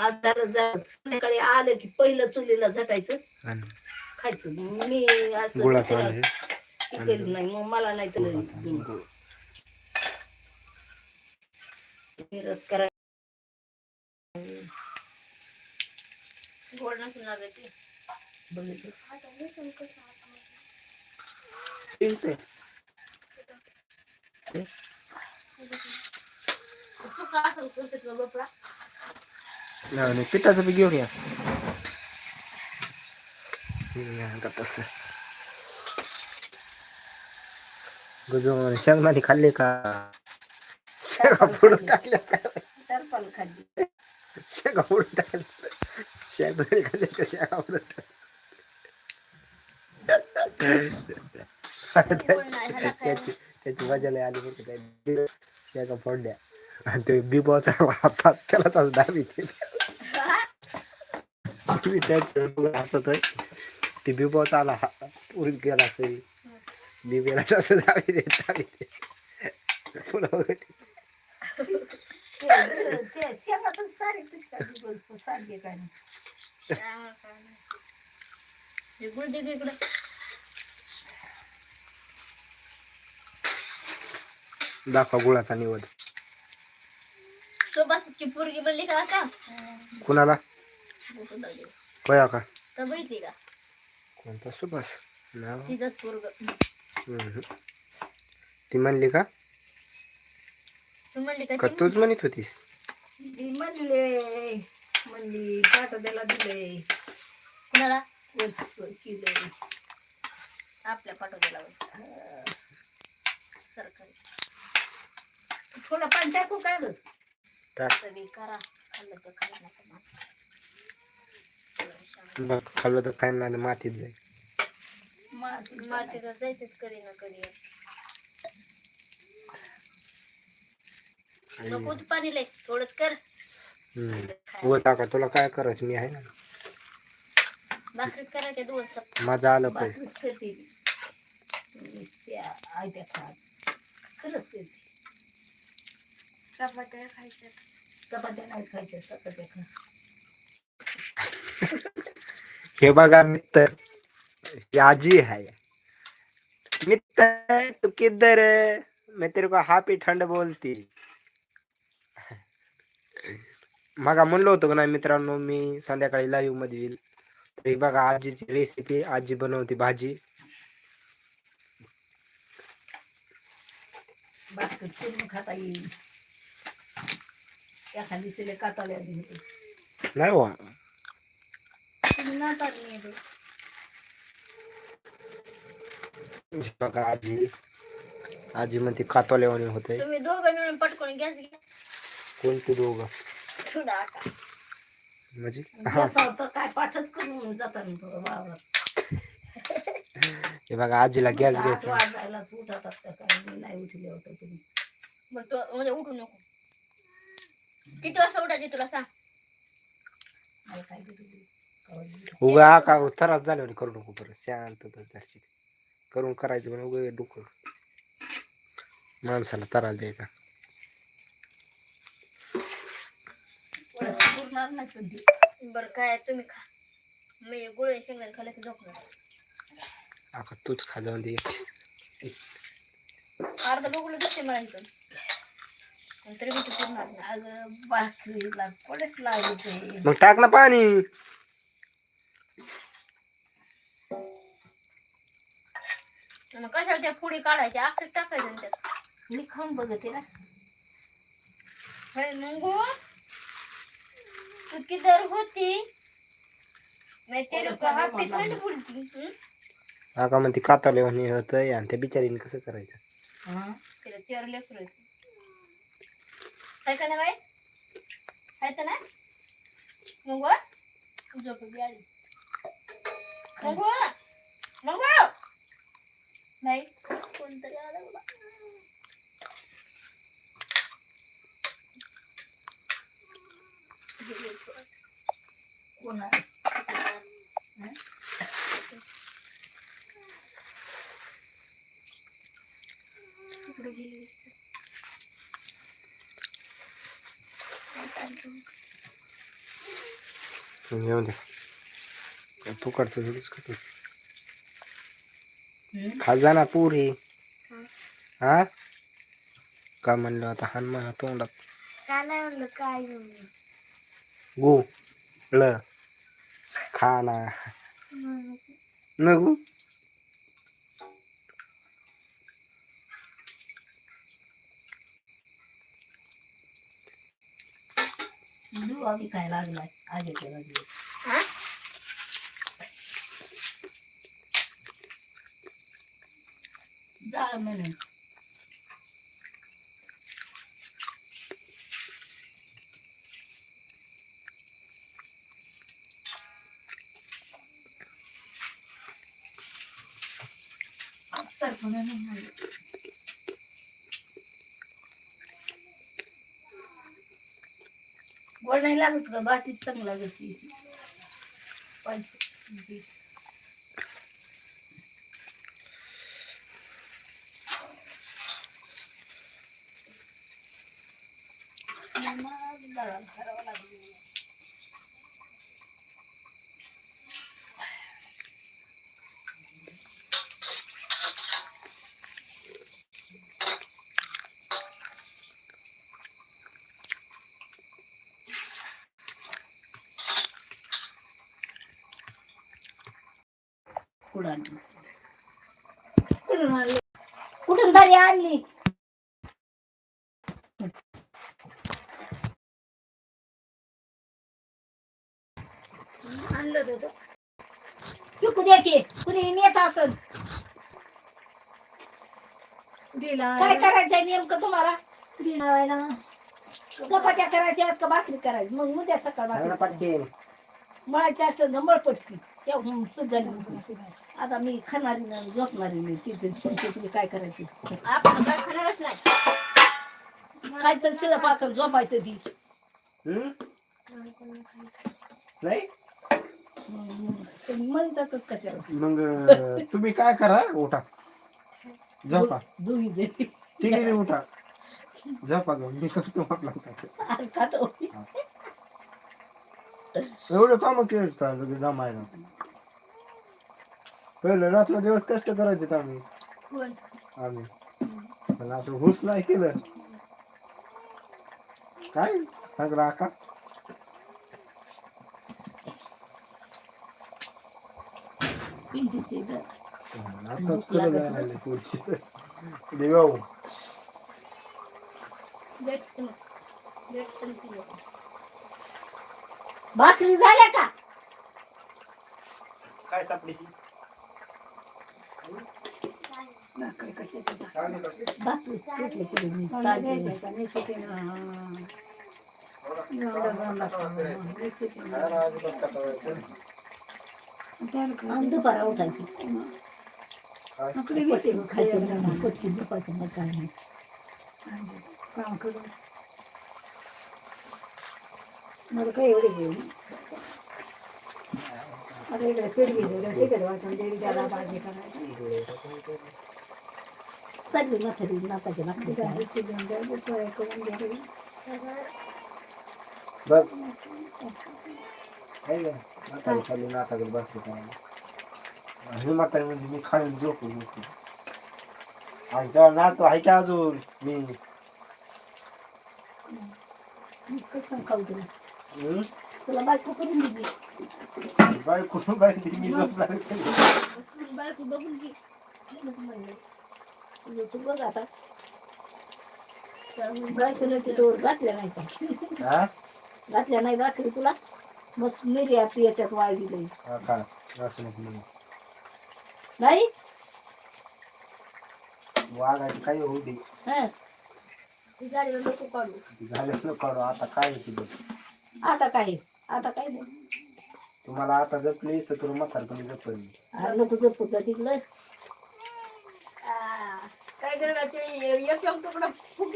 आज जरा जरा संध्याकाळी आलं की पहिलं चुलीला झटायचं खायचं. मी असं गुळाचं केलं नाही मग मला नाही तर गुळ. विरोध करा गोड नसून लागत ते. बघितलं. पिंपळे. तू का असं करतो का बापरा आणि पिठाचं बी घेऊन या हे आता तसं गुजून शेंगदाणे खाल्ले का शेंगा फोडून टाकल्या का तर पण खाल्ली शेंगा फोडून टाकल्या शेंगदाणे खाल्ले का शेंगा फोडून टाकल्या त्याची त्याची मजा लय आली बरं का त्या शेंगा फोडल्या आणि ते बिबाचा हातात त्याला तसं दाबी तुम्ही त्याच्या हसत आहे ते बिबाचा आला उरीत गेला असेल. बिबेला तसं दाबी देत दाबी दे पुन्हा वगैरे ते- ते शेंगातच सुभाषची पोरगी बनली का आता? कुणाला? कया का? तर का? कोणता सुभाष नाव? तिचंच पोरग. हम्म. ती म्हणली का? तू म्हणली का का ती तूच म्हणत होतीस? ती म्हणले म्हणली पाठवल्याला दिले. कुणाला? वर्ष केले. आपल्या पाठवलेला सरकारी. थोडं पाणी टाकू काय ग? करा. खाल्लं तर. बघ खाल्लं काय नाही मातीत जाईल माती मातीचं जायचंच कधी ना कधी. नको तू पाणी लय. थोडंच कर. हम्म. व टाका तुला काय करायचं? मी आहे ना. भाकरीत करायच्या दोन सप माझं आलं पाहिजे. बाकीच करते ती. आयत्या खरंच करते. चपात्या खायच्या. चपात्या नाही खायच्या चपात्या खा हे बघा मित्र ही आजी है मित्र तू किधर मी मैं तेरे को हापी ठंड बोलती. मगा म्हणलो होतो ना मित्रांनो मी संध्याकाळी लाईव्हमध्ये येईल. तर बघा आजीची रेसिपी आजी बनवते भाजी. खाता येईल एखादी सिले काताल्या होते. नाही हो ही बघा आजी. आजी म्हणते कातोल्यावाणी होते. तुम्ही दोघं मिळून पटकून गॅस घ्या. कोणते दोघं? थोडा का म्हणजे? हा. तर काय पाठच करून जातात थोडं वावरात. हे बघा आजीला गॅस घ्यायचा. वाजायलाच उठत असतं काय मी नाही उठले होतं तुम्ही. मग तो म्हणजे उठू नको. किती वाजता उठायचे तुला सांग. उगा का त्रास झाल्यावर करू नको परत. शांत बस करून करायचं पण उगा डोकं. माणसाला त्रास द्यायचा. बरं काय तुम्ही खा. मी गुळ शेंगदाणे खाल्लं की झोपणार. आता तूच खा जाऊन दे. अर्धा बघून जाते मला पण तरी मी ते पुरणार नाही अगं भाकरीला कोणीच लागत मग टाक ना पाणी. मग कशाला त्या पुडी काढायच्या? आखरीत टाकायचं ना त्यात मी खाऊन बघते ना. अरे नंगो तू किधर होती? मैं तेरे को हापी थंड बोलती हं? आका म्हणते कातालेवानी होत आणि त्या बिचारीने कसं करायचं? हं. तिला चार लेकर हाय का ना बाई हाय का ना मंगो झोप बी आली मंगो मंगो बाई कोणतरी आलं बाबा कोण आहे? तिकडे गेली दिसते. येऊ दे तू करतो थोडीच करतो हम्म? खात जा ना पुरी हा का म्हणलं आता हान म्हणा तोंडात काय गु ल खा ना नगू दूध आम्ही काय लागलाय आगे लागले हा? जाळ म्हणून. सरपण नाही गोड नाही लागत का बाशीत चांगलं लागत तिची पंच कुठं आणली? कुठून आणली. कुठून तरी आणली. आणलं होतं. विकू दे की कुणी नेत असल. काय करायचंय नेमकं तुम्हाला? चपात्या करायच्या का भाकरी करायची? मग उद्या सकाळ भाकरी. मळायचं असलं तर मळ तेव्हा चूक झाली. आता मी खाणारी नाही झोपणारी नाही. तिथे तिथे काय करायचं? आपण काय खाणारच नाही. खायचं शिळं पाकल झोपायचं ती? नाही? म्हणतातच कशाला? मग तुम्ही काय करा उठा. झोपा. दुही दे तिघी उठा. झोपा जाऊन. मी करतो आपला खातो एवढं काम केलं का लगेच जमायला पहिलं रात्र दिवस कष्ट करायचे आम्ही कोण आम्ही पण असं हुस नाही केलं काय सगळं आका पिंटीचे ग. आताच केलं जायला लागले पुढचे देवाऊ भेटते भेटते. भाकरी झाल्या का काय सापडी भाकरी कशाची भाकरी सुटली पुढे मी ताजी. आणि दुपारा उठायचं पटकी खायचं नाही, पटकी झोपायचं मग काय नाही काम करून मला काय एवढे घेऊ आता इकडे वाटून देवी त्याला भाजी करायची. सर्व नाथरी नाकाची भाकरी करायची. करून घ्यावी बघ नाकाकडे ही म्हातारी म्हणजे मी खाली झोपून झोपून आणि तेव्हा नातो आहे का अजून? मी. कसं खाऊ तुला? तुला बायको करून दिली. मी झोपणार बायको बघून की तू बघ आता. तिथं घातल्या नाही का? घातल्या नाही भाकरी तुला? मस्त मिरी तू याच्यात वाय दिली नको. नाही वागायचं काही होऊ दे. हं. गाडीवर नको काढू. झालं न काढू. आता काय आहे तुझं आता काय? आता काय तुम्हाला आता जपलीस तर तुला म्हातारपणी जपली. अरे नको जपूचा तिकडं आ, काय करणार तुकडा पण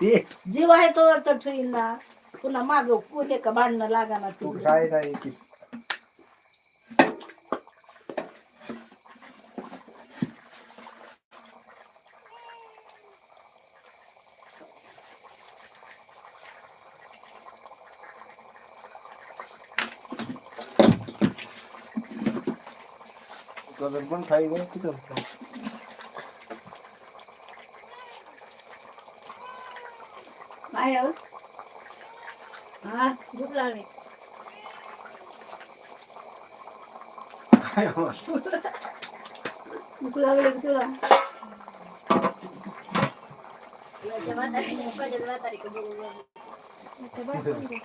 ते जीव आहे तो तर ठेवील ना. पुन्हा माग पुले का भांडणं लागा ना तू तू काय नाही की तुझं पण खाई गं तिथं काय आहे? हा भूक लागली काय हो? भूक लागली का तुला याच्या म्हातारी पप्पाच्या म्हातारी का बघू लागली.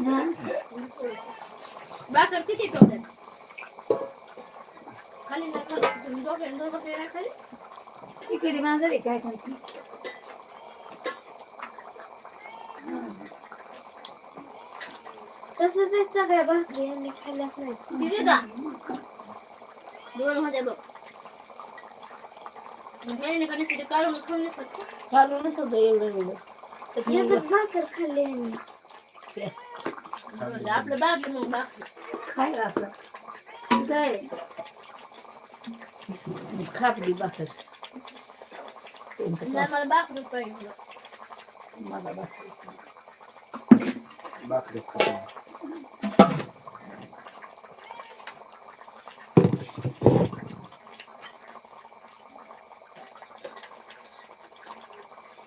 हा? भाकर किती ठेवतात खाली ना खाली. इकडे मांजर आहे काय खायची सगळ्या भाकरी यांनी खाल्ल्याच नाही का? दोन बघ. काढून खाऊन येतात का? चालूनच होतं एवढं एवढं. एकच भाकर खाल्ली यांनी. बरं, आपलं बाग मग भाकरी. खाय आपलं. काय खापली भाकर त्यांचं मला भाकरी पाहिजे मला भाकर भाकरी.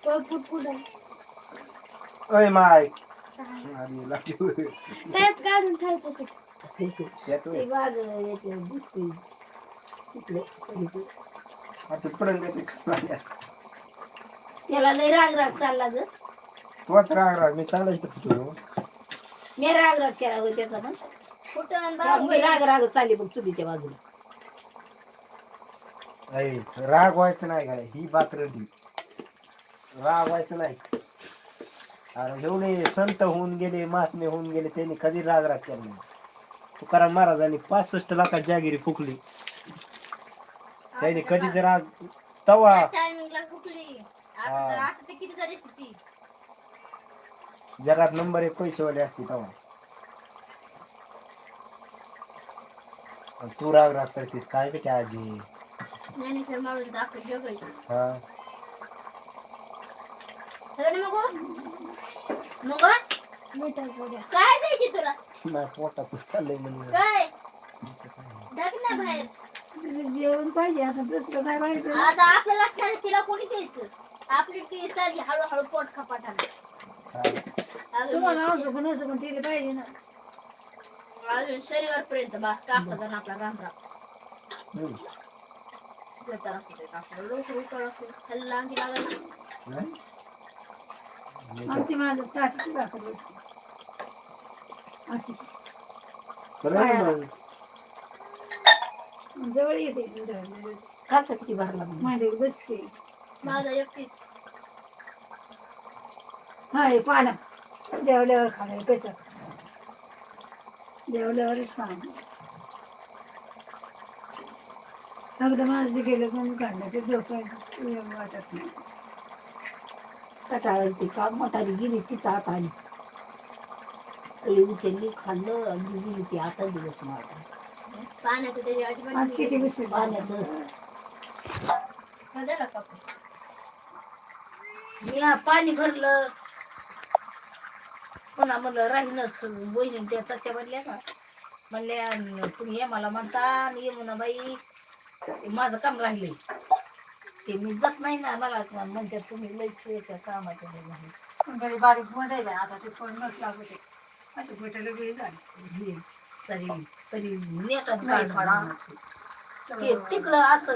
पळपूट पुढं ओय माय अरे लाठी त्यात काढून खायचं ते ते वाघ येते दिसते. आता पडंग. त्याला लय राग राग चालला ग. तोच राग राग मी चालायचं तुझं मी राग राग केला होय त्याचा पण. त्यामुळे? राग राग चालली बघ चुलीच्या बाजूला. ऐ राग व्हायचं नाही काय? ही बाकरडी राग व्हायचं नाही. अरे एवढे संत होऊन गेले महात्मे होऊन गेले त्यांनी कधी राग राग केला नाही. तुकाराम महाराजांनी पासष्ट लाखात जागिरी फुकली. त्यांनी कधीच राग तवा टायमिंगला आता हा. तर- आता ते किती झाली ती जगात नंबर एक पैसेवाले असते तवा. आणि तू राग राग करतेस काय ते काय आजी माणूस जग. हा मग? काय द्यायची तुला? नाही पोटाच चाललंय म्हणून. काय? ना बाहेर. जेवण पाहिजे आता दुसरं काय पाहिजे आता आपल्याला असणार तिला कोणी द्यायचं आपली टी चालली हळूहळू पोट खपाटाने. तुम्हाला असं पण असं पण तिला पाहिजे ना अजून शनिवार पर्यंत बा कापता जण आपला राम राम हम्म. तर असू कापलं. लवकर उकळ. खाली नाही? आमची माझं ताटाची भाकर. अशी मग. जवळ येते खालचा किती भरला माझ्या बसते. माझा एकटीच हा हे पाडा जेवल्यावर खाणार कसं जेवल्यावरच खाणार अगदी माझं गेलं म्हणून काढलं. ते झोपायचं वाटत नाही. सकाळ ती का म्हातारी गेली तिचा आत आली. उचलली खाल्लं आणि गेली ती आता दिवस मारला. पाण्याचं त्याची आज अजिबात किती पाण्याचं. कापू पाणी भरलं. पुन्हा म्हणलं राहीनच बहिणी त्या तशा म्हणल्या का? म्हणल्या तुम्ही ये मला म्हणता आणि ये म्हणा बाई. ते माझं काम राहिलंय. ते मी जात नाही ना मला म्हणते तुम्ही लईच याच्या कामाचं नाही. झालं. घरी बारीक मोठ आहे आता ते फोन नसला होते असे भेटायला वेळ झाली. सरी तरी नेट खडा. ते तिकडं असं